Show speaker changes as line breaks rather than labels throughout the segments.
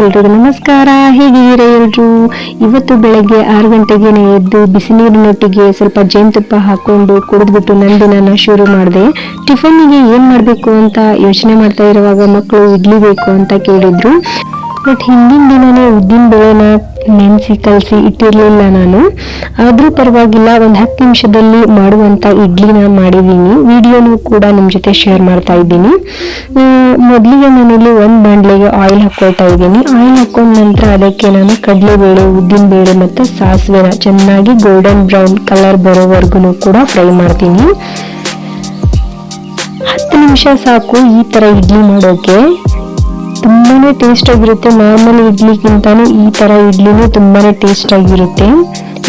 ಎಲ್ರಿಗೂ ನಮಸ್ಕಾರ. ಹೇಗಿದ್ದೀರಾ ಎಲ್ರು? ಇವತ್ತು ಬೆಳಗ್ಗೆ ಆರು ಗಂಟೆಗೆ ಎದ್ದು ಬಿಸಿ ನೀರಿನೊಟ್ಟಿಗೆ ಸ್ವಲ್ಪ ಜೇನುತುಪ್ಪ ಹಾಕೊಂಡು ಕುಡಿದ್ಬಿಟ್ಟು ನನ್ನ ದಿನನ ಶುರು ಮಾಡಿದೆ. ಟಿಫನ್ನಿಗೆ ಏನ್ ಮಾಡ್ಬೇಕು ಅಂತ ಯೋಚನೆ ಮಾಡ್ತಾ ಇರುವಾಗ ಮಕ್ಕಳು ಇಡ್ಲಿ ಬೇಕು ಅಂತ ಕೇಳಿದ್ರು. ಬಟ್ ಹಿಂದಿನ ದಿನನೇ ಉದ್ದಿನ ಬೇಳೆನ ನೆನೆಸಿ, ಕಲಸಿ ಇಟ್ಟಿರಲಿಲ್ಲ ನಾನು. ಆದರೂ ಪರವಾಗಿಲ್ಲ, ಒಂದು ಹತ್ತು ನಿಮಿಷದಲ್ಲಿ ಮಾಡುವಂಥ ಇಡ್ಲಿನ ಮಾಡಿದ್ದೀನಿ. ವಿಡಿಯೋನು ಕೂಡ ನಿಮ್ಮ ಜೊತೆ ಶೇರ್ ಮಾಡ್ತಾ ಇದ್ದೀನಿ. ಮೊದಲಿಗೆ ನಾನಿಲ್ಲಿ ಒಂದು ಬಾಂಡ್ಲೆಗೆ ಆಯಿಲ್ ಹಾಕ್ಕೊಳ್ತಾ ಇದ್ದೀನಿ. ಆಯಿಲ್ ಹಾಕೊಂಡ ನಂತರ ಅದಕ್ಕೆ ನಾನು ಕಡಲೆಬೇಳೆ, ಉದ್ದಿನ ಬೇಳೆ ಮತ್ತು ಸಾಸಿವೆನ ಚೆನ್ನಾಗಿ ಗೋಲ್ಡನ್ ಬ್ರೌನ್ ಕಲರ್ ಬರೋವರೆಗೂ ಕೂಡ ಫ್ರೈ ಮಾಡ್ತೀನಿ. ಹತ್ತು ನಿಮಿಷ ಸಾಕು ಈ ಥರ ಇಡ್ಲಿ ಮಾಡೋಕೆ. ತುಂಬಾನೇ ಟೇಸ್ಟ್ ಆಗಿರುತ್ತೆ. ನಾರ್ಮಲ್ ಇಡ್ಲಿಗಿಂತಾನು ಈ ತರ ಇಡ್ಲಿನೂ ತುಂಬಾನೇ ಟೇಸ್ಟ್ ಆಗಿರುತ್ತೆ.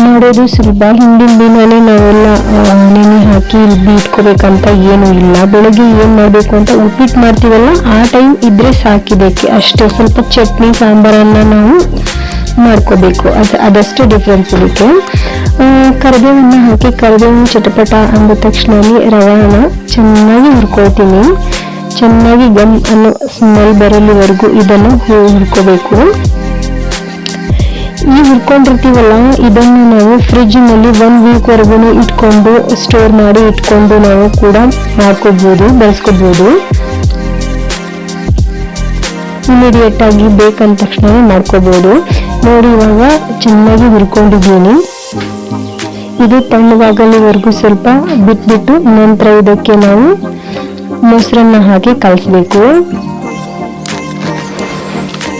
ಮಾಡೋದು ಸುಲಭ. ಹಿಂದಿನ ದಿನವೇ ನಾವೆಲ್ಲ ನೆನೆ ಹಾಕಿ ರುಬ್ಬಿ ಇಟ್ಕೋಬೇಕಂತ ಏನು ಇಲ್ಲ. ಬೆಳಗ್ಗೆ ಏನ್ ಮಾಡ್ಬೇಕು ಅಂತ ಉಪ್ಪಿಟ್ಟು ಮಾಡ್ತೀವಲ್ಲ, ಆ ಟೈಮ್ ಇದ್ರೆ ಸಾಕಿದಕ್ಕೆ ಅಷ್ಟೇ, ಸ್ವಲ್ಪ ಚಟ್ನಿ, ಸಾಂಬಾರನ್ನ ನಾವು ಮಾಡ್ಕೋಬೇಕು. ಅದು, ಅದಷ್ಟು ಡಿಫ್ರೆನ್ಸ್ ಇರುತ್ತೆ. ಕರಿಬೇವನ್ನ ಹಾಕಿ ಕರಿಬೇವು ಚಟಪಟ ಅಂದ ತಕ್ಷಣ ರವಾನ ಚೆನ್ನಾಗಿ ಹುರ್ಕೊಳ್ತೀನಿ. ಚೆನ್ನಾಗಿ ಗಮ್ ಅನ್ನೋ ಸ್ಮೆಲ್ ಬರಲಿವರೆಗೂ ಇದನ್ನು ಹುರ್ಕೋಬೇಕು. ಈ ಹುರ್ಕೊಂಡಿರ್ತೀವಲ್ಲ, ಇದನ್ನು ನಾವು ಫ್ರಿಜ್ನಲ್ಲಿ ಒನ್ ವೀಕ್ ವರೆಗೂ ಇಟ್ಕೊಂಡು ಸ್ಟೋರ್ ಮಾಡಿ ಇಟ್ಕೊಂಡು ನಾವು ಕೂಡ ಮಾಡ್ಕೋಬೋದು, ಬೆಳೆಸ್ಕೋಬೋದು. ಇಮಿಡಿಯೇಟ್ ಆಗಿ ಬೇಕಂದ ತಕ್ಷಣ ಮಾಡ್ಕೋಬೋದು. ನೋಡಿ ಇವಾಗ ಚೆನ್ನಾಗಿ ಹುರ್ಕೊಂಡಿದ್ದೀನಿ. ಇದು ತಣ್ಣಗಾಗಲಿವರೆಗೂ ಸ್ವಲ್ಪ ಬಿಟ್ಬಿಟ್ಟು ನಂತರ ಇದಕ್ಕೆ ನಾವು ಮೊಸರನ್ನ ಹಾಕಿ ಕಲಸಬೇಕು.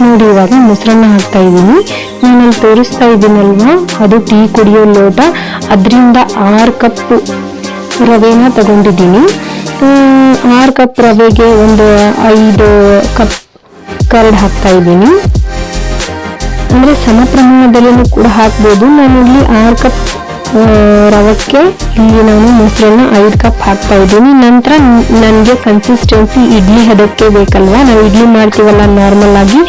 ನೋಡಿ ಇವಾಗ ಮೊಸರನ್ನ ಹಾಕ್ತಾ ಇದ್ದೀನಿ. ನಾನಲ್ಲಿ ತೋರಿಸ್ತಾ ಇದ್ದೀನಲ್ವಾ? ಅದು ಟೀ ಕುಡಿಯೋ ಲೋಟ. ಅದರಿಂದ ಆರು ಕಪ್ ರವೆನ ತಗೊಂಡಿದ್ದೀನಿ. ಆರು ಕಪ್ ರವೆಗೆ ಒಂದು ಐದು ಕಪ್ ಕರಡ್ ಹಾಕ್ತಾ ಇದ್ದೀನಿ. ಅಂದರೆ ಸಮ ಪ್ರಮಾಣದಲ್ಲೂ ಕೂಡ ಹಾಕ್ಬೋದು. ನಾನು ಇಲ್ಲಿ ಆರು ಕಪ್ ರವಕ್ಕೆ ಇಲ್ಲಿ ನಾನು ಮೊಸರನ್ನ ಐದು ಕಪ್ ಹಾಕ್ತಾ ಇದ್ದೀನಿ. ನಂತರ ನನಗೆ ಕನ್ಸಿಸ್ಟೆನ್ಸಿ ಇಡ್ಲಿ ಹದಕ್ಕೆ ಬೇಕಲ್ವಾ? ನಾವು ಇಡ್ಲಿ ಮಾಡ್ತೀವಲ್ಲ ನಾರ್ಮಲ್ ಆಗಿ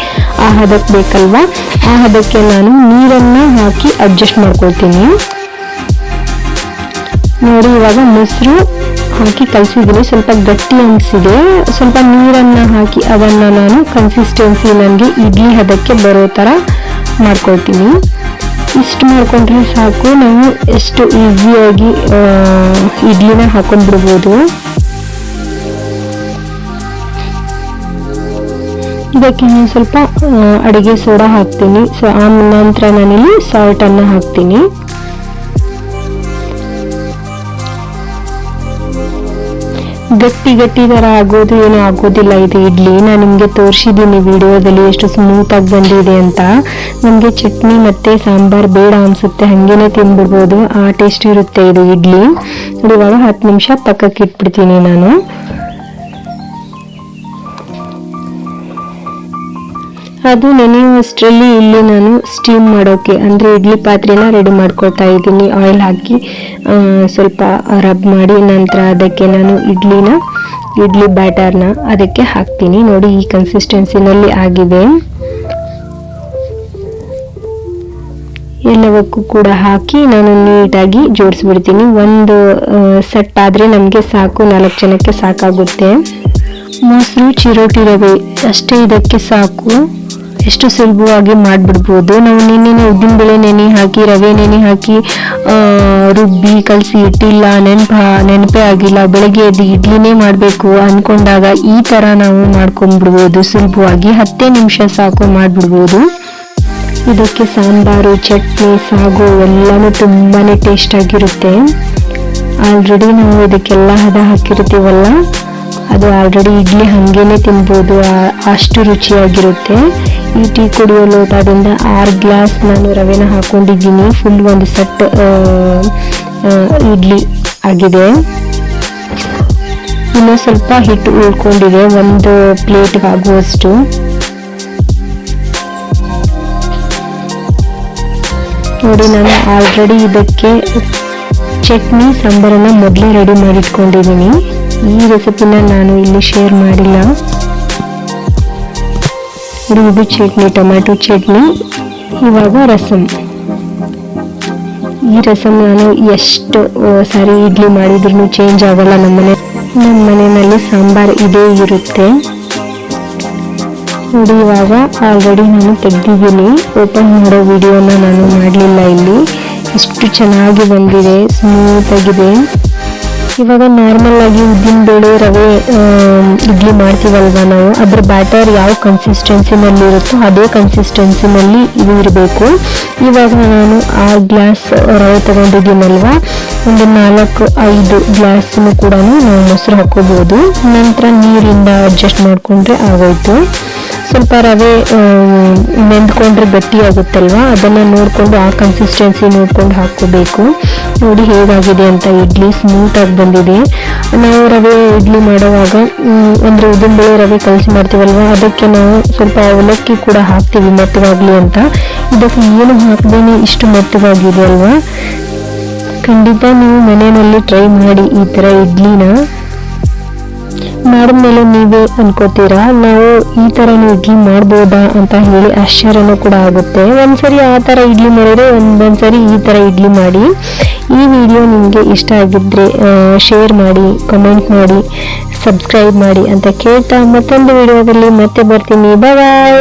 ಆ ಹದಕ್ಕೆ ಬೇಕಲ್ವಾ? ಆ ಹದಕ್ಕೆ ನಾನು ನೀರನ್ನ ಹಾಕಿ ಅಡ್ಜಸ್ಟ್ ಮಾಡ್ಕೊಳ್ತೀನಿ. ನೋಡಿ, ಇವಾಗ ಮೊಸರು ಹಾಕಿ ಕಲಸಿದ್ದೀನಿ. ಸ್ವಲ್ಪ ಗಟ್ಟಿ ಅನಿಸಿದೆ. ಸ್ವಲ್ಪ ನೀರನ್ನ ಹಾಕಿ ಅದನ್ನ ನಾನು ಕನ್ಸಿಸ್ಟೆನ್ಸಿ ನನಗೆ ಇಡ್ಲಿ ಹದಕ್ಕೆ ಬರೋ ಥರ ಮಾಡ್ಕೊಳ್ತೀನಿ. ಇಷ್ಟು ಮಾಡ್ಕೊಂಡ್ರೆ ಸಾಕು. ನಾವು ಎಷ್ಟು ಈಸಿಯಾಗಿ ಇಡ್ಲಿನ ಹಾಕೊಂಡ್ಬಿಡ್ಬೋದು. ಇದಕ್ಕೆ ನಾನು ಸ್ವಲ್ಪ ಅಡುಗೆ ಸೋಡಾ ಹಾಕ್ತೀನಿ. ಸೊ ಆ ನಂತರ ನಾನಿಲ್ಲಿ ಸಾಲ್ಟನ್ನು ಹಾಕ್ತೀನಿ. ಗಟ್ಟಿ ಗಟ್ಟಿ ಥರ ಆಗೋದು ಏನು ಆಗೋದಿಲ್ಲ. ಇದು ಇಡ್ಲಿ. ನಾನು ನಿಮಗೆ ತೋರಿಸಿದ್ದೀನಿ ವಿಡಿಯೋದಲ್ಲಿ ಎಷ್ಟು ಸ್ಮೂತ್ ಆಗಿ ಬಂದಿದೆ ಅಂತ. ನಮಗೆ ಚಟ್ನಿ ಮತ್ತೆ ಸಾಂಬಾರ್ ಬೇಡ ಅನ್ಸುತ್ತೆ. ಹಂಗೇನೆ ತಿನ್ಬಿಡ್ಬೋದು. ಆ ಟೇಸ್ಟ್ ಇರುತ್ತೆ ಇದು ಇಡ್ಲಿ. ಇವಾಗ ಹತ್ತು ನಿಮಿಷ ಪಕ್ಕಕ್ಕೆ ಇಟ್ಬಿಡ್ತೀನಿ ನಾನು. ಅದು ನೆನೆಯುವಷ್ಟರಲ್ಲಿ ಇಲ್ಲಿ ನಾನು ಸ್ಟೀಮ್ ಮಾಡೋಕೆ, ಅಂದರೆ ಇಡ್ಲಿ ಪಾತ್ರೆನ ರೆಡಿ ಮಾಡ್ಕೊಳ್ತಾ ಇದ್ದೀನಿ. ಆಯಿಲ್ ಹಾಕಿ ಸ್ವಲ್ಪ ರಬ್ ಮಾಡಿ, ನಂತರ ಅದಕ್ಕೆ ನಾನು ಇಡ್ಲಿನ, ಇಡ್ಲಿ ಬ್ಯಾಟರ್ನ ಅದಕ್ಕೆ ಹಾಕ್ತೀನಿ. ನೋಡಿ, ಈ ಕನ್ಸಿಸ್ಟೆನ್ಸಿನಲ್ಲಿ ಆಗಿದೆ. ಎಲ್ಲವಕ್ಕೂ ಕೂಡ ಹಾಕಿ ನಾನು ನೀಟಾಗಿ ಜೋಡಿಸ್ಬಿಡ್ತೀನಿ. ಒಂದು ಸೆಟ್ ಆದರೆ ನಮಗೆ ಸಾಕು, ನಾಲ್ಕು ಜನಕ್ಕೆ ಸಾಕಾಗುತ್ತೆ. ಮೊಸರು ಚಿರೋಟಿ ರವೆ, ಅಷ್ಟೇ ಇದಕ್ಕೆ ಸಾಕು. ಎಷ್ಟು ಸುಲಭವಾಗಿ ಮಾಡಿಬಿಡ್ಬೋದು. ನಾವು ನಿನ್ನೆ ಉದ್ದಿನಬೇಳೆ ನೆನೆ ಹಾಕಿ, ರವೆ ನೆನೆ ಹಾಕಿ ರುಬ್ಬಿ, ಕಲಸಿ ಇಟ್ಟಿಲ್ಲ, ನೆನಪ, ನೆನಪೇ ಆಗಿಲ್ಲ, ಬೆಳಗ್ಗೆ ಎದ್ದು ಇಡ್ಲಿನೇ ಮಾಡಬೇಕು ಅಂದ್ಕೊಂಡಾಗ ಈ ಥರ ನಾವು ಮಾಡ್ಕೊಂಡ್ಬಿಡ್ಬೋದು. ಸುಲಭವಾಗಿ ಹತ್ತೇ ನಿಮಿಷ ಸಾಕು ಮಾಡಿಬಿಡ್ಬೋದು. ಇದಕ್ಕೆ ಸಾಂಬಾರು, ಚಟ್ನಿ, ಸಾಗು ಎಲ್ಲನೂ ತುಂಬಾ ಟೇಸ್ಟಾಗಿರುತ್ತೆ ಆಲ್ರೆಡಿ ನಾವು ಇದಕ್ಕೆಲ್ಲ ಹದ ಹಾಕಿರ್ತೀವಲ್ಲ, ಅದು ಆಲ್ರೆಡಿ ಇಡ್ಲಿ ಹಾಗೇನೆ ತಿನ್ಬೋದು ಅಷ್ಟು ರುಚಿಯಾಗಿರುತ್ತೆ. ಈ ಟೀ ಕುಡಿಯೋ ಲೋಟದಿಂದ ಆರು ಗ್ಲಾಸ್ ನಾನು ರವೆನ ಹಾಕೊಂಡಿದ್ದೀನಿ. ಫುಲ್ ಒಂದು ಸೆಟ್ ಇಡ್ಲಿ ಆಗಿದೆ. ಇನ್ನೂ ಸ್ವಲ್ಪ ಹಿಟ್ಟು ಉಳ್ಕೊಂಡಿದೆ. ಒಂದು ಪ್ಲೇಟ್ಗೆ ಆಗುವಷ್ಟು. ನೋಡಿ, ನಾನು ಆಲ್ರೆಡಿ ಇದಕ್ಕೆ ಚಟ್ನಿ, ಸಾಂಬಾರನ್ನು ಮೊದಲೇ ರೆಡಿ ಮಾಡಿಟ್ಕೊಂಡಿದ್ದೀನಿ. ಈ ರೆಸಿಪಿನ ನಾನು ಇಲ್ಲಿ ಶೇರ್ ಮಾಡಿಲ್ಲ. ಇದು ಚಟ್ನಿ ಟೊಮ್ಯಾಟೊ ಚಟ್ನಿ, ಇವಾಗ ರಸಮ್ ಈ ರಸಮ್ ನಾನು ಎಷ್ಟು ಸಾರಿ ಇಡ್ಲಿ ಮಾಡಿದ್ರೂ ಚೇಂಜ್ ಆಗಲ್ಲ ನಮ್ಮನೆ ನಮ್ಮ ಮನೆಯಲ್ಲಿ ಸಾಂಬಾರು ಇದೇ ಇರುತ್ತೆ. ನೋಡಿ, ಇವಾಗ ಆಲ್ರೆಡಿ ನಾನು ತೆಗ್ದಿದ್ದೀನಿ. ಓಪನ್ ಮಾಡೋ ವಿಡಿಯೋನ ನಾನು ಮಾಡಲಿಲ್ಲ ಇಲ್ಲಿ. ಎಷ್ಟು ಚೆನ್ನಾಗಿ ಬಂದಿದೆ ಸ್ಮೂತ್ ಆಗಿದೆ. ಇವಾಗ ನಾರ್ಮಲ್ ಆಗಿ ಉದ್ದಿನ ಬೇಳೆ, ರವೆ ಇಡ್ಲಿ ಮಾಡ್ತೀವಲ್ವ ನಾವು? ಅದ್ರ ಬ್ಯಾಟರ್ ಯಾವ ಕನ್ಸಿಸ್ಟೆನ್ಸಿನಲ್ಲಿ ಇರುತ್ತೋ ಅದೇ ಕನ್ಸಿಸ್ಟೆನ್ಸಿನಲ್ಲಿ ಇದು ಇರಬೇಕು. ಇವಾಗ ನಾನು ಆ ಗ್ಲಾಸ್ ರವೆ ತಗೊಂಡಿದ್ದೀನಲ್ವ? ಒಂದು ನಾಲ್ಕು, ಐದು ಗ್ಲಾಸ್ನು ಕೂಡ ನಾವು ಮೊಸರು ಹಾಕೋಬೋದು. ನಂತರ ನೀರಿಂದ ಅಡ್ಜಸ್ಟ್ ಮಾಡಿಕೊಂಡ್ರೆ ಆಗೋಯ್ತು. ಸ್ವಲ್ಪ ರವೆ ನೆಂದ್ಕೊಂಡ್ರೆ ಗಟ್ಟಿ ಆಗುತ್ತಲ್ವ? ಅದನ್ನು ನೋಡಿಕೊಂಡು ಆ ಕನ್ಸಿಸ್ಟೆನ್ಸಿ ನೋಡ್ಕೊಂಡು ಹಾಕೋಬೇಕು ನೋಡಿ ಹೇಗಾಗಿದೆ ಅಂತ ಇಡ್ಲಿ ಸ್ಮೂತ್ ಆಗಿ ಬಂದಿದೆ. ನಾವು ರವೆ ಇಡ್ಲಿ ಮಾಡುವಾಗ ಅಂದರೆ ಉದ್ದಿನ ಉದ್ದಿನಬೇಳೆ ರವೆ ಕಲಸಿ ಮಾಡ್ತೀವಲ್ವ? ಅದಕ್ಕೆ ನಾವು ಸ್ವಲ್ಪ ಅವಲಕ್ಕಿ ಕೂಡ ಹಾಕ್ತೀವಿ ಮೆತ್ತಗಾಗ್ಲಿ ಅಂತ. ಇದಕ್ಕೆ ಏನು ಹಾಕ್ದೇನೆ ಇಷ್ಟು ಮೆತ್ತಗಾಗಿದೆ ಅಲ್ವಾ? ಖಂಡಿತ ನೀವು ಮನೆಯಲ್ಲಿ ಟ್ರೈ ಮಾಡಿ ಈ ತರ ಇಡ್ಲಿನ. ಮಾಡಿದ್ಮೇಲೆ ನೀವೇ ಅನ್ಕೋತೀರಾ? ನಾವು ಈ ಥರನೂ ಇಡ್ಲಿ ಮಾಡ್ಬೋದಾ ಅಂತ ಹೇಳಿ ಆಶ್ಚರ್ಯನೂ ಕೂಡ ಆಗುತ್ತೆ. ಒಂದ್ಸರಿ ಆ ತರ ಇಡ್ಲಿ ಮಾಡಿದ್ರೆ ಒಂದೊಂದ್ಸರಿ ಈ ತರ ಇಡ್ಲಿ ಮಾಡಿ. ಈ ವಿಡಿಯೋ ನಿಮಗೆ ಇಷ್ಟ ಆಗಿದ್ರೆ ಶೇರ್ ಮಾಡಿ ಕಮೆಂಟ್ ಮಾಡಿ ಸಬ್ಸ್ಕ್ರೈಬ್ ಮಾಡಿ ಅಂತ ಕೇಳ್ತಾ ಮತ್ತೊಂದು ವಿಡಿಯೋದಲ್ಲಿ ಮತ್ತೆ ಬರ್ತೀನಿ. ಬಾಯ್